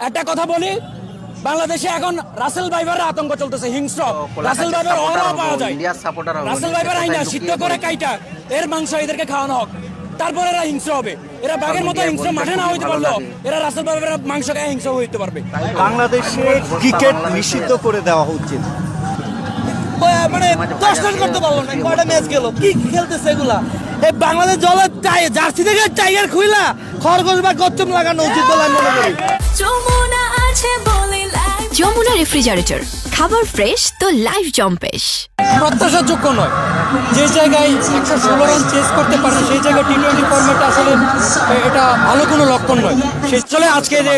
একটা কথা বলি বাংলাদেশে এখন রাসেল ভাইবার আতঙ্ক চলতেছে হিংস্র। রাসেল ভাইবার supporter পাওয়া যায়। রাসেল ভাইবার আইনা সিদ্ধ করে কাইটা এর মাংস এদেরকে খাওয়ানো হোক। তারপরে এরা হিংস্র হবে। এরা বাঘের মতো হিংস্র মাঠে না হইতে পারল এরা রাসেল ভাইবার মাংস খায় হিংস্র হইতে পারবে। বাংলাদেশে ক্রিকেট নিষিদ্ধ করে দেওয়া উচিত মানে দশ রান করতে পারল না। কয়টা ম্যাচ গেল? কি খেলতেছে এগুলা? এই বাংলাদেশ দলের টাই- জার্সি থেকে টাইগার খুইলা? খরগোশ বা কচ্ছপ লাগানো উচিত বলে আমি মনে করি। আছে যমুনা রেফ্রিজারেটর খাবার ফ্রেশ তো লাইফ জম্পেশ। প্রত্যাশার যোগ্য নয়। যে জায়গায় একশো ষোলো রান চেস করতে পারে সেই জায়গায় টি টোয়েন্টি ফর্মেট আসলে এটা ভালো কোনো লক্ষণ নয়। সে চলে আজকে যে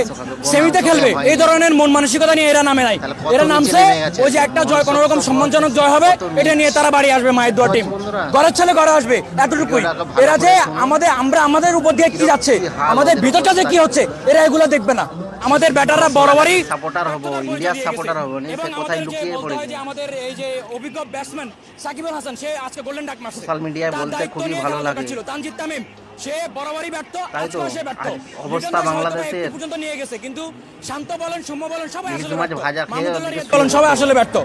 সেমিতে খেলবে এই ধরনের মন মানসিকতা নিয়ে এরা নামে নাই। এরা নামছে ওই যে একটা জয় কোনো রকম সম্মানজনক জয় হবে এটা নিয়ে তারা বাড়ি আসবে মায়ের দোয়া টিম ঘরের ছেলে ঘরে আসবে এতটুকুই। এরা যে আমাদের আমরা আমাদের উপর দিয়ে কি যাচ্ছে আমাদের ভিতরটা যে কি হচ্ছে এরা এগুলো দেখবে না। আমাদের ব্যাটাররা বরাবরই সাপোর্টার হব ইন্ডিয়ার সাপোর্টার হব না এবং কোথায় লুকিয়ে বলতে পড়ে যে আমাদের এই যে অভিজ্ঞ ব্যাটসম্যান সাকিব আল হাসান সে আজকে গোল্ডেন ডাক মারছে। সোশ্যাল মিডিয়ায় বলতে খুবই ভালো লাগে। ছিল তানজিদ তামিম সে বরাবরই ব্যর্থ আজকেও সে ব্যর্থ। অবস্থা লিটন দাস হয়তো বা বাংলাদেশের। একটু পর্যন্ত নিয়ে গেছে কিন্তু শান্ত বলেন সৌম্য বলেন সবাই আসলে। ভাজা খেয়ে সবাই আসলে ব্যর্থ।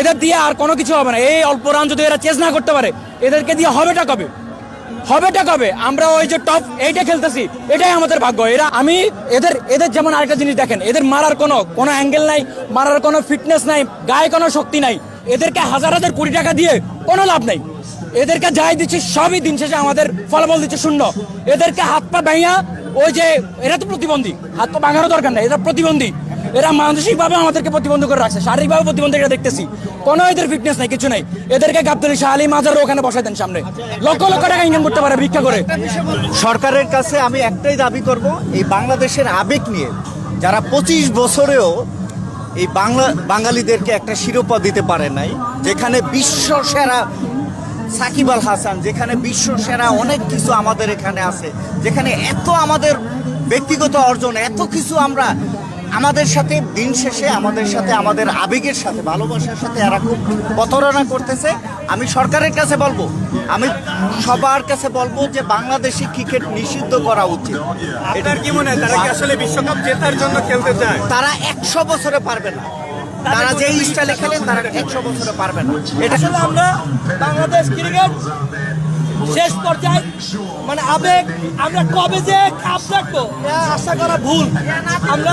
এদের দিয়ে আর কোনো কিছু হবে না। এই অল্প রান যদি এরা চেস না করতে পারে এদেরকে দিয়ে হবেটা কবে? হবেটা কবে? আমরা ওই যে টপ এইটা খেলতেছি, এটাই আমাদের ভাগ্য। এরা, আমি, এদের এদের যেমন আরেকটা জিনিস দেখেন, এদের মারার কোনো কোনো অ্যাঙ্গেল নাই, মারার কোনো ফিটনেস নাই, গায়ে কোনো শক্তি নাই। এদেরকে হাজার হাজার কোটি টাকা দিয়ে কোনো লাভ নাই। এদেরকে যাই দিচ্ছি, সবই দিন শেষে আমাদের ফলাফল দিচ্ছে শূন্য। এদেরকে হাত পা ভাঙিয়া ওই যে, এরা তো প্রতিবন্ধী। হাত তো ভাঙারও দরকার নাই, এরা প্রতিবন্ধী। এরা মানসিকভাবে আমাদেরকে প্রতিবন্ধ করে রাখছে, শারীরিকভাবে প্রতিবন্ধী এটা দেখতেছি। কোনো এদের ফিটনেস নাই, কিছু নাই। এদেরকে গাবতলি শাহ আলী মাজারও ওখানে বসাই দেন সামনে। লক্ষ লক্ষ টাকা ইনকাম করতে পারে, ভিক্ষা করে। সরকারের কাছে আমি একটাই দাবি করব, এই বাংলাদেশের আবেগ নিয়ে। যারা পঁচিশ বছরেও এই বাংলা বাঙালিদেরকে একটা শিরোপা দিতে পারে নাই, যেখানে বিশ্ব সেরা সাকিব আল হাসান যেখানে বিশ্ব সেরা অনেক কিছু আমাদের এখানে আছে যেখানে এত আমাদের ব্যক্তিগত অর্জন এত কিছু আমরা আমাদের সাথে দিন শেষে আমাদের সাথে আমাদের আবেগের সাথে ভালোবাসার সাথে এরা খুব প্রতারণা করতেছে। আমি সরকারের কাছে বলব আমি সবার কাছে বলব যে বাংলাদেশি ক্রিকেট নিষিদ্ধ করা উচিত। আপনার কি মনে হয় তারা আসলে বিশ্বকাপ জেতার জন্য খেলতে চায়? তারা একশো বছরে পারবে না। তারা যে স্টাইলে খেলেন তারা একশো বছরে পারবে না। এটা আসলে আমরা বাংলাদেশ ক্রিকেট শেষ পর্যায়ে মানে আবেগ আমরা কবে যে কাপ এটা আশা করা ভুল। আমরা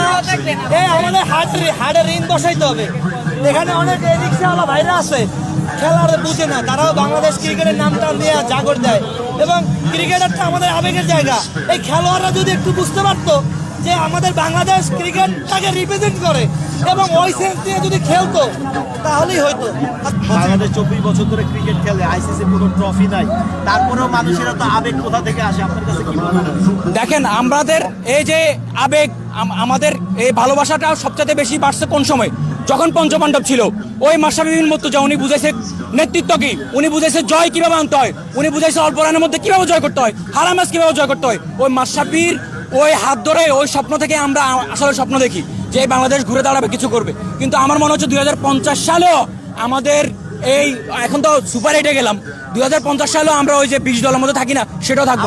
এই আমাদের হার্ডের হার্ডের ঋণ বসাইতে হবে। এখানে অনেক রিক্সাওয়ালা ভাইরা আছে খেলার বুঝে না তারাও বাংলাদেশ ক্রিকেটের নাম নামটা নিয়ে জাগর দেয়। এবং ক্রিকেটারটা আমাদের আবেগের জায়গা। এই খেলোয়াড়রা যদি একটু বুঝতে পারতো যে আমাদের বাংলাদেশ ক্রিকেটটাকে রিপ্রেজেন্ট করে এবং ওই সেন্স দিয়ে যদি খেলতো তাহলেই হয়তো বাংলাদেশ চব্বিশ বছর ধরে ক্রিকেট খেলে আইসিসি কোনো ট্রফি নাই। তারপরেও মানুষের তো আবেগ কোথা থেকে আসে? আপনার কাছে কি দেখেন আমাদের এই যে আবেগ আমাদের এই ভালোবাসাটা সবচেয়ে বেশি বাড়ছে কোন সময়? যখন পঞ্চপাণ্ডব ছিল ওই মাসাবিবিন মর্তুজা উনি বুঝাইছে নেতৃত্ব কি? উনি বুঝাইছে জয় কীভাবে আনতে হয়? উনি বুঝেছে অল্প রানের মধ্যে কীভাবে জয় করতে হয়? হারা ম্যাচ কীভাবে জয় করতে হয়? ওই মাসাবির ওই হাত ধরে, ওই স্বপ্ন থেকে আমরা আসলে স্বপ্ন দেখি যে বাংলাদেশ ঘুরে দাঁড়াবে, কিছু করবে। কিন্তু আমার মনে হচ্ছে দু হাজার পঞ্চাশ সালেও আমাদের এই, এখন তো সুপার এইটে গেলাম। দুই হাজার পঞ্চাশ সালেও আমরা ওই যে বিশ দলের মধ্যে থাকি না, সেটাও থাকব